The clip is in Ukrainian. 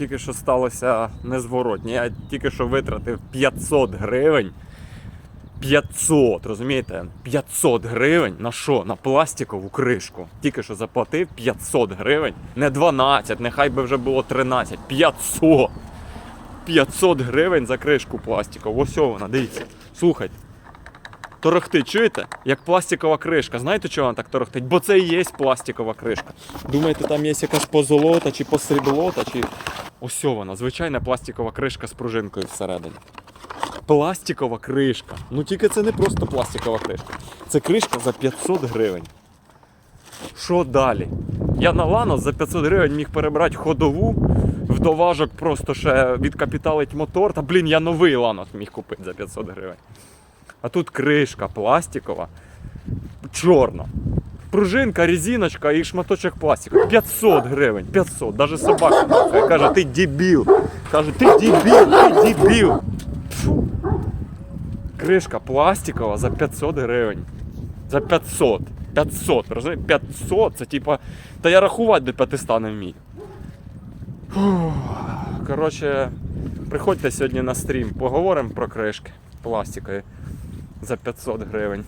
тільки що сталося незворотнє. Я тільки що витратив 500 гривень. 500, розумієте? 500 гривень на що? На пластикову кришку. Тільки що заплатив 500 гривень. Не 12, нехай би вже було 13. 500. 500 гривень за кришку пластикову. Ось вона, дивіться. Слухайте. Торохтить, чуєте? Як пластикова кришка. Знаєте, чого вона так торохтить? Бо це і є пластикова кришка. Думаєте, там є якась позолота чи посріблота, чи. Ось вона, звичайна пластикова кришка з пружинкою всередині. Пластикова кришка. Ну тільки це не просто пластикова кришка. Це кришка за 500 гривень. Що далі? Я на Ланос за 500 гривень міг перебрати ходову, в доважок просто ще відкапіталить мотор. Та блін, я новий Ланос міг купити за 500 гривень. А тут кришка пластикова, чорна. Пружинка, резиночка і шматочок пластику. 500 гривень, 500. Даже собака каже, ти дебіл. Каже, ти дебіл, ти дебіл. Фу. Кришка пластикова за 500 гривень. За 500. 500, розумієте? 500 це типа. Та я рахувати до 500 не вмію. Коротше, приходьте сьогодні на стрім, поговоримо про кришки пластикові за 500 гривень.